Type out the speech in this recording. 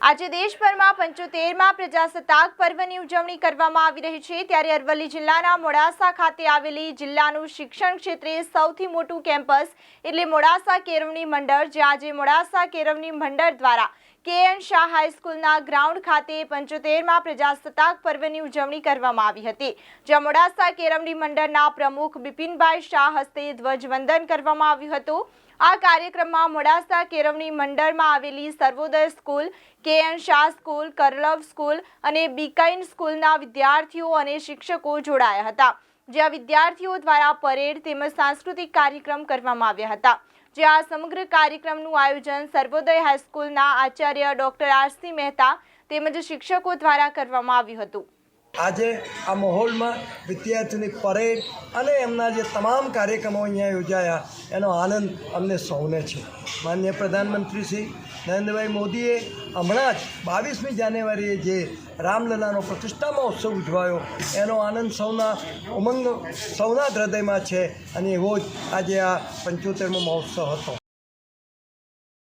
આજે દેશભરમાં પંચોતેરમાં પ્રજાસત્તાક પર્વની ઉજવણી કરવામાં આવી રહી છે. ત્યારે અરવલ્લી જિલ્લાના મોડાસા ખાતે આવેલી જિલ્લાનું શિક્ષણ ક્ષેત્રે સૌથી મોટું કેમ્પસ એટલે મોડાસા કેરવણી મંડળ, જે આજે મોડાસા કેરવણી મંડળ દ્વારા કે એન શાહ હાઈસ્કૂલના ગ્રાઉન્ડ ખાતે પંચોતેરમાં પ્રજાસત્તાક પર્વની ઉજવણી કરવામાં આવી હતી. જ્યાં મોડાસા કેરવણી મંડળના પ્રમુખ બિપિનભાઈ શાહ હસ્તે ધ્વજવંદન કરવામાં આવ્યું હતું. આ કાર્યક્રમમાં મોડાસા કેરવણી મંડળમાં આવેલી Sarvodaya school K N Shah school, કરલવ school અને બીકાઇન સ્કૂલના વિદ્યાર્થીઓ અને શિક્ષકો જોડાયા હતા, જ્યાં વિદ્યાર્થીઓ દ્વારા પરેડ તેમજ સાંસ્કૃતિક કાર્યક્રમ કરવામાં આવ્યા હતા. જ્યાં સમગ્ર કાર્યક્રમનું આયોજન સર્વોદય હાઈસ્કૂલના આચાર્ય ડોક્ટર આરસી મહેતા તેમજ શિક્ષકો દ્વારા કરવામાં આવ્યું હતું. આજે આ માહોલમાં વિદ્યાર્થીઓની પરેડ અને એમના જે તમામ કાર્યક્રમો અહીંયા યોજાયા, એનો આનંદ અમને સૌને છે. માન્ય પ્રધાનમંત્રી શ્રી નરેન્દ્રભાઈ મોદીએ હમણાં જ બાવીસમી જાન્યુઆરીએ જે રામલલાનો પ્રતિષ્ઠા મહોત્સવ ઉજવાયો, એનો આનંદ સૌના ઉમંગ, સૌના હૃદયમાં છે અને એવો જ આજે આ પંચોતેરમો મહોત્સવ હતો.